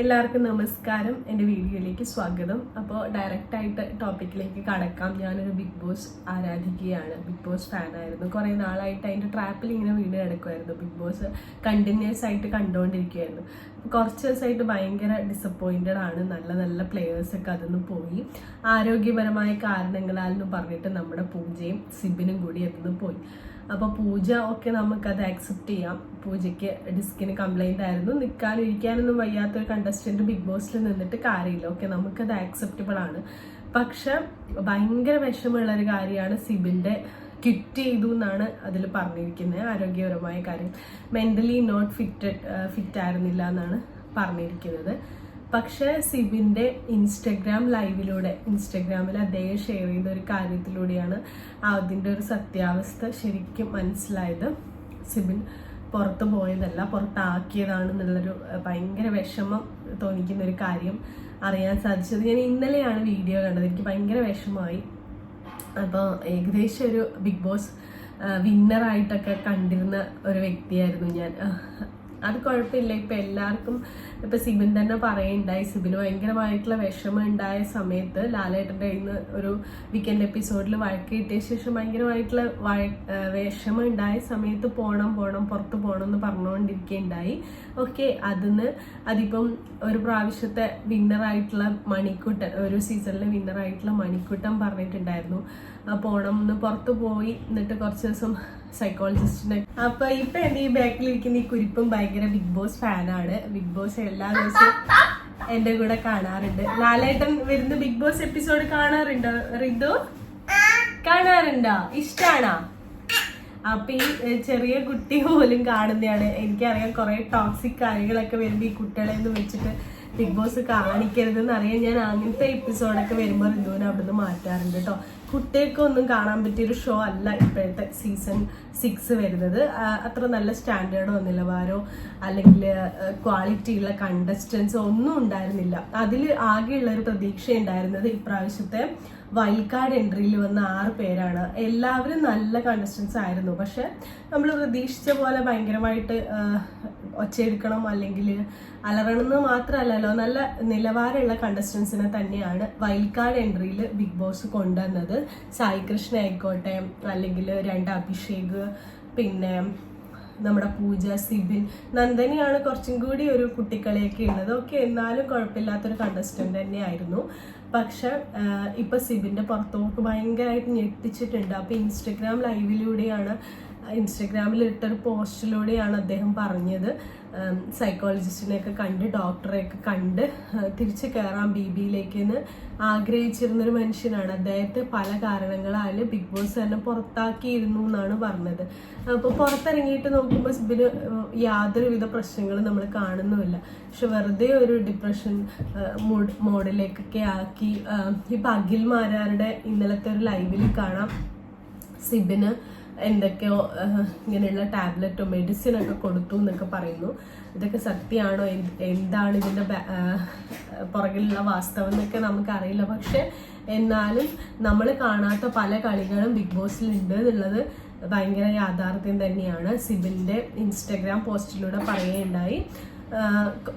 എല്ലാവർക്കും നമസ്കാരം. എന്റെ വീഡിയോയിലേക്ക് സ്വാഗതം. അപ്പോൾ ഡയറക്റ്റായിട്ട് ടോപ്പിക്കിലേക്ക് കടക്കാം. ഞാനൊരു ബിഗ് ബോസ് ആരാധിക്കുകയാണ്. ബിഗ് ബോസ് ഫാനായിരുന്നു. കുറേ നാളായിട്ട് അതിന്റെ ട്രാപ്പിൽ ഇങ്ങനെ വീട് കിടക്കുമായിരുന്നു ബിഗ് ബോസ് കണ്ടിന്യൂസ് ആയിട്ട് കണ്ടുകൊണ്ടിരിക്കുകയായിരുന്നു കുറച്ച് ദിവസമായിട്ട് ഭയങ്കര ഡിസപ്പോയിന്റഡ് ആണ്. നല്ല നല്ല പ്ലെയേഴ്സൊക്കെ അതിന്ന് പോയി. ആരോഗ്യപരമായ കാരണങ്ങളാൽ എന്ന് പറഞ്ഞിട്ട് നമ്മുടെ പൂജയും സിബിനും കൂടി അതിന്ന് പോയി. അപ്പോൾ പൂജ ഒക്കെ നമുക്കത് ആക്സെപ്റ്റ് ചെയ്യാം. പൂജയ്ക്ക് ഡിസ്കിന് കംപ്ലൈന്റ് ആയിരുന്നു. നിൽക്കാനും ഇരിക്കാനൊന്നും വയ്യാത്തൊരു കണ്ടസ്റ്റന്റ് ബിഗ് ബോസിൽ നിന്നിട്ട് കാര്യമില്ല ഓക്കെ നമുക്കത് ആക്സെപ്റ്റബിൾ ആണ്. പക്ഷെ ഭയങ്കര വിഷമമുള്ള ഒരു കാര്യമാണ് സിബിന്റെ ക്വിറ്റ് ചെയ്തു എന്നാണ് അതിൽ പറഞ്ഞിരിക്കുന്നത്. ആരോഗ്യപരമായ കാര്യം. മെന്റലി നോട്ട് ഫിറ്റ് ഫിറ്റ് ആയിരുന്നില്ല എന്നാണ് പറഞ്ഞിരിക്കുന്നത്. പക്ഷേ സിബിന്റെ ഇൻസ്റ്റഗ്രാം ലൈവിലൂടെ ഇൻസ്റ്റഗ്രാമിൽ അദ്ദേഹം ഷെയർ ചെയ്ത ഒരു കാര്യത്തിലൂടെയാണ് അതിന്റെ ഒരു സത്യാവസ്ഥ ശരിക്കും മനസ്സിലായത്. സിബിൻ പുറത്ത് പോയതല്ല പുറത്താക്കിയതാണെന്നുള്ളൊരു ഭയങ്കര വിഷമം തോന്നിക്കുന്ന ഒരു കാര്യം അറിയാൻ സാധിച്ചത്. ഞാൻ ഇന്നലെയാണ് വീഡിയോ കണ്ടത്. എനിക്ക് ഭയങ്കര വിഷമമായി. അപ്പോൾ ഏകദേശം ഒരു ബിഗ് ബോസ് വിന്നറായിട്ടൊക്കെ കണ്ടിരുന്ന ഒരു വ്യക്തിയായിരുന്നു ഞാൻ. അത് കുഴപ്പമില്ല. ഇപ്പം എല്ലാവർക്കും ഇപ്പം സിബിൻ തന്നെ പറയുണ്ടായി സിബിന് ഭയങ്കരമായിട്ടുള്ള വിഷമം ഉണ്ടായ സമയത്ത് ലാലേട്ടന്റെ ഇന്ന് ഒരു വീക്കെൻഡ് എപ്പിസോഡിൽ വഴക്ക് കിട്ടിയ ശേഷം ഭയങ്കരമായിട്ടുള്ള വിഷമം ഉണ്ടായ സമയത്ത് പോണം പോണം പുറത്ത് പോകണം എന്ന് പറഞ്ഞുകൊണ്ടിരിക്കുകയുണ്ടായി. ഓക്കെ അതിന്ന് അതിപ്പം ഒരു പ്രാവശ്യത്തെ വിന്നറായിട്ടുള്ള മണിക്കുട്ടൻ ഒരു സീസണിലെ വിന്നറായിട്ടുള്ള മണിക്കുട്ടൻ പറഞ്ഞിട്ടുണ്ടായിരുന്നു. പോണം. ഒന്ന് പുറത്ത് പോയി എന്നിട്ട് കുറച്ച് ദിവസം സൈക്കോളജിസ്റ്റിനെ അപ്പൊ ഇപ്പൊ എന്റെ ഈ ബാക്കിലിരിക്കുന്ന ഈ കുരിപ്പും ഭയങ്കര ബിഗ് ബോസ് ഫാനാണ് ബിഗ് ബോസ് എല്ലാ ദിവസവും എന്റെ കൂടെ കാണാറുണ്ട്. ലാലേട്ടൻ വരുന്ന ബിഗ് ബോസ് എപ്പിസോഡ് കാണാറുണ്ടോ റിതു? കാണാറുണ്ടോ? ഇഷ്ടാണോ? അപ്പൊ ഈ ചെറിയ കുട്ടി പോലും കാണുന്നതാണ്. എനിക്കറിയാം കുറെ ടോക്സിക് കാര്യങ്ങളൊക്കെ വരുമ്പോ ഈ കുട്ടികളെ ഒന്ന് വെച്ചിട്ട് ബിഗ് ബോസ് കാണിക്കരുതെന്ന് അറിയാൻ ഞാൻ അങ്ങനത്തെ എപ്പിസോഡൊക്കെ വരുമ്പോൾ റിതുവിനെ അവിടുന്ന് മാറ്റാറുണ്ട് കേട്ടോ കുട്ടികൾക്കൊന്നും കാണാൻ പറ്റിയൊരു ഷോ അല്ല ഇപ്പോഴത്തെ സീസൺ സിക്സ് വരുന്നത്. അത്ര നല്ല സ്റ്റാൻഡേർഡോ നിലവാരോ അല്ലെങ്കിൽ ക്വാളിറ്റിയുള്ള കണ്ടസ്റ്റൻസോ ഒന്നും ഉണ്ടായിരുന്നില്ല. അതിൽ ആകെയുള്ള ഒരു പ്രതീക്ഷ ഉണ്ടായിരുന്നത് ഇപ്രാവശ്യത്തെ വൈൽഡ് കാർഡ് എൻട്രിയിൽ വന്ന ആറ് പേരാണ്. എല്ലാവരും നല്ല കണ്ടസ്റ്റൻസ് ആയിരുന്നു. പക്ഷെ നമ്മൾ പ്രതീക്ഷിച്ച പോലെ ഭയങ്കരമായിട്ട് ഒച്ചയെടുക്കണം അല്ലെങ്കിൽ അലറണമെന്ന് മാത്രമല്ലല്ലോ നല്ല നിലവാരമുള്ള കണ്ടസ്റ്റൻസിനെ തന്നെയാണ് വൈൽഡ് കാർഡ് എൻട്രിയിൽ ബിഗ് ബോസ് കൊണ്ടുവന്നത്. സായി കൃഷ്ണ ആയിക്കോട്ടെ അല്ലെങ്കിൽ രണ്ട് അഭിഷേക് പിന്നെ നമ്മുടെ പൂജ സിബിൻ നന്ദനിയാണ് കുറച്ചും കൂടി ഒരു കുട്ടിക്കളിയൊക്കെ ഉള്ളത്. ഓക്കെ എന്നാലും കുഴപ്പമില്ലാത്തൊരു കണ്ടസ്റ്റന്റ് തന്നെയായിരുന്നു. പക്ഷെ ഇപ്പൊ സിബിന്റെ പുറത്തോക്ക് ഭയങ്കരമായിട്ട് ഞെട്ടിച്ചിട്ടുണ്ട്. അപ്പൊ ഇൻസ്റ്റഗ്രാം ലൈവിലൂടെയാണ് ഇൻസ്റ്റഗ്രാമിൽ ഇട്ടൊരു പോസ്റ്റിലൂടെയാണ് അദ്ദേഹം പറഞ്ഞത്. സൈക്കോളജിസ്റ്റിനെയൊക്കെ കണ്ട് ഡോക്ടറെയൊക്കെ കണ്ട് തിരിച്ചു കയറാം ബി ബിയിലേക്ക് എന്ന് ആഗ്രഹിച്ചിരുന്നൊരു മനുഷ്യനാണ്. അദ്ദേഹത്തെ പല കാരണങ്ങളാൽ ബിഗ് ബോസ് തന്നെ പുറത്താക്കിയിരുന്നു എന്നാണ് പറഞ്ഞത്. അപ്പോൾ പുറത്തിറങ്ങിയിട്ട് നോക്കുമ്പോൾ ഇതിന് യാതൊരുവിധ പ്രശ്നങ്ങളും നമ്മൾ കാണുന്നുമില്ല. പക്ഷെ വെറുതെ ഒരു ഡിപ്രഷൻ മൂഡ് മോഡിലേക്കൊക്കെ ആക്കി ഇപ്പൊ അഖിൽ മാരാരുടെ ഇന്നലത്തെ ഒരു ലൈവിൽ കാണാം. സിബിന് എന്തൊക്കെയോ ഇങ്ങനെയുള്ള ടാബ്ലറ്റോ മെഡിസിൻ ഒക്കെ കൊടുത്തു എന്നൊക്കെ പറയുന്നു. ഇതൊക്കെ സത്യമാണോ? എന്താണ് ഇതിന്റെ പുറകിലുള്ള വാസ്തവം എന്നൊക്കെ നമുക്കറിയില്ല. പക്ഷെ എന്നാലും നമ്മൾ കാണാത്ത പല കളികളും ബിഗ് ബോസിൽ ഉണ്ട് എന്നുള്ളത് ഭയങ്കര യാഥാർത്ഥ്യം തന്നെയാണ്. സിബിന്റെ ഇൻസ്റ്റഗ്രാം പോസ്റ്റിലൂടെ പറയുകയുണ്ടായി.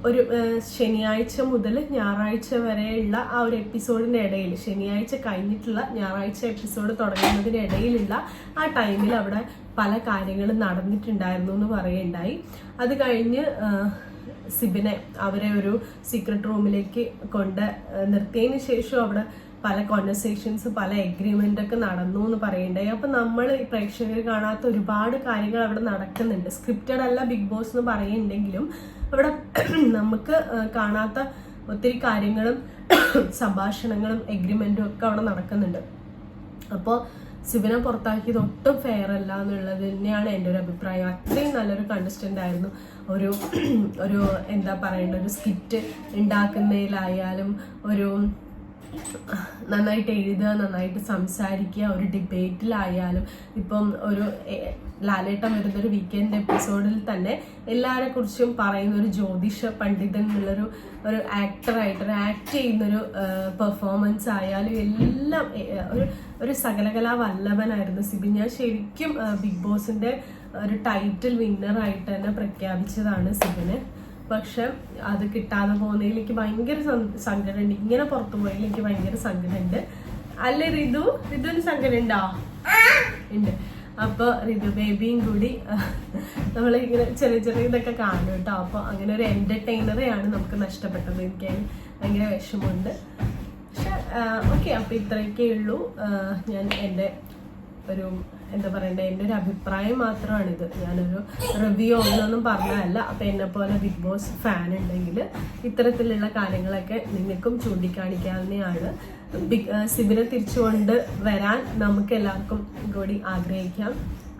ഒരു ശനിയാഴ്ച മുതൽ ഞായറാഴ്ച വരെയുള്ള ആ ഒരു എപ്പിസോഡിന്റെ ഇടയിൽ ശനിയാഴ്ച കഴിഞ്ഞിട്ടുള്ള ഞായറാഴ്ച എപ്പിസോഡ് തുടങ്ങുന്നതിന് ഇടയിലുള്ള ആ ടൈമിൽ അവിടെ പല കാര്യങ്ങളും നടന്നിട്ടുണ്ടായിരുന്നു എന്ന് പറയുണ്ടായി അത് കഴിഞ്ഞ് സിബിനെ അവരെ ഒരു സീക്രട്ട് റൂമിലേക്ക് കൊണ്ട് നിർത്തിയതിന് ശേഷം അവിടെ പല കോൺവെർസേഷൻസ് പല എഗ്രിമെന്റ് ഒക്കെ നടന്നു എന്ന് പറയണ്ടായി അപ്പോൾ നമ്മൾ പ്രേക്ഷകർ കാണാത്ത ഒരുപാട് കാര്യങ്ങൾ അവിടെ നടക്കുന്നുണ്ട്. സ്ക്രിപ്റ്റഡ് അല്ല ബിഗ് ബോസ് എന്ന് പറയുന്നുണ്ടെങ്കിലും അവിടെ നമുക്ക് കാണാത്ത ഒത്തിരി കാര്യങ്ങളും സംഭാഷണങ്ങളും എഗ്രിമെന്റും ഒക്കെ അവിടെ നടക്കുന്നുണ്ട്. അപ്പോൾ സിബിനെ പുറത്താക്കിയത് ഒട്ടും ഫെയർ അല്ല എന്നുള്ളത് തന്നെയാണ് എന്റെ ഒരു അഭിപ്രായം. അത്രയും നല്ലൊരു കണ്ടസ്റ്റന്റ് ആയിരുന്നു. ഒരു ഒരു എന്താ പറയേണ്ട ഒരു സ്കിറ്റ് ഉണ്ടാക്കുന്നതിലായാലും ഒരു നന്നായിട്ട് എഴുതുക നന്നായിട്ട് സംസാരിക്കുക ഒരു ഡിബേറ്റിലായാലും ഇപ്പം ഒരു ലാലേട്ടൻ വരുന്ന ഒരു വീക്കെൻഡ് എപ്പിസോഡിൽ തന്നെ എല്ലാവരെ കുറിച്ചും പറയുന്ന ഒരു ജ്യോതിഷ പണ്ഡിതൻ എന്നുള്ളൊരു ഒരു ആക്ടറായിട്ട് ഒരു ആക്ട് ചെയ്യുന്നൊരു പെർഫോമൻസ് ആയാലും എല്ലാം ഒരു ഒരു സകലകലാ വല്ലഭനായിരുന്നു സിബിൻ ഞാൻ ശരിക്കും ബിഗ് ബോസിന്റെ ഒരു ടൈറ്റിൽ വിന്നറായിട്ട് തന്നെ പ്രഖ്യാപിച്ചതാണ് സിബിന്. പക്ഷെ അത് കിട്ടാതെ പോകുന്നതിൽ എനിക്ക് ഭയങ്കര സങ്കടമുണ്ട്. ഇങ്ങനെ പുറത്തു പോയതിൽ എനിക്ക് ഭയങ്കര സങ്കടമുണ്ട്. അല്ലേ റിതു? റിതുവിന് സങ്കടം ഉണ്ടോ. ഉണ്ട് അപ്പൊ റിതു ബേബിയും കൂടി നമ്മളിങ്ങനെ ചെറിയ ചെറിയ ഇതൊക്കെ കാണും കേട്ടോ. അപ്പൊ അങ്ങനെ ഒരു എന്റർടൈനറെയാണ് നമുക്ക് നഷ്ടപ്പെട്ടത്. എനിക്ക് ഭയങ്കര വിഷമമുണ്ട്. പക്ഷെ ഓക്കെ അപ്പോൾ ഇത്രയൊക്കെ ഉള്ളൂ. ഞാൻ എന്റെ ഒരു എന്താ പറയണ്ടേ എന്റെ ഒരു അഭിപ്രായം മാത്രമാണിത്. ഞാനൊരു റിവ്യൂ ഒന്നൊന്നും പറഞ്ഞതല്ല. അപ്പം എന്നെ പോലെ ബിഗ് ബോസ് ഫാൻ ഉണ്ടെങ്കിൽ ഇത്തരത്തിലുള്ള കാര്യങ്ങളൊക്കെ നിങ്ങൾക്കും ചൂണ്ടിക്കാണിക്കാവുന്നതാണ്. ബിഗ് സിബിനെ തിരിച്ചുകൊണ്ട് വരാൻ നമുക്ക് എല്ലാവർക്കും കൂടി ആഗ്രഹിക്കാം.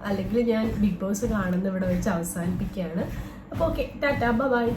അല്ലെങ്കിൽ ഞാൻ ബിഗ് ബോസ് കാണുന്ന ഇവിടെ വെച്ച് അവസാനിപ്പിക്കുകയാണ്. അപ്പോൾ ഓക്കെ ടാറ്റാ ബൈ.